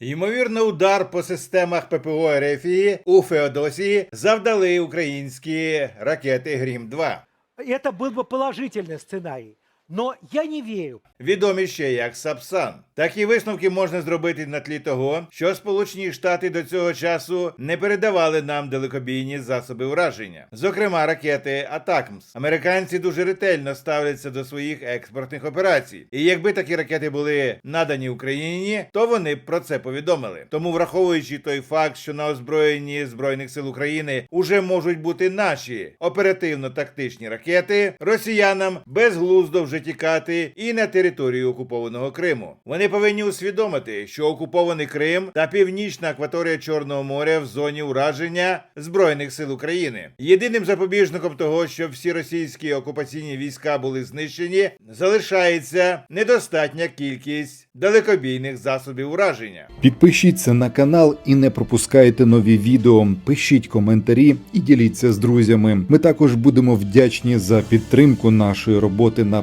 Ймовірно, удар по системах ППО Рефії у Феодосії завдали українські ракети Грім 2 Это был бы положительный сценарий. Но я не верю. відомі ще як Сапсан. Такі висновки можна зробити на тлі того, що Сполучені Штати до цього часу не передавали нам далекобійні засоби ураження, зокрема ракети Атакмс. Американці дуже ретельно ставляться до своїх експортних операцій, і якби такі ракети були надані Україні, то вони б про це повідомили. Тому, враховуючи той факт, що на озброєнні збройних сил України уже можуть бути наші оперативно-тактичні ракети, росіянам безглуздо вже тікати і на територію окупованого Криму. Вони повинні усвідомити, що окупований Крим та північна акваторія Чорного моря в зоні ураження збройних сил України. Єдиним запобіжником того, щоб всі російські окупаційні війська були знищені, залишається недостатня кількість далекобійних засобів ураження. Підпишіться на канал і не пропускайте нові відео. Пишіть коментарі і діліться з друзями. Ми також будемо вдячні за підтримку нашої роботи на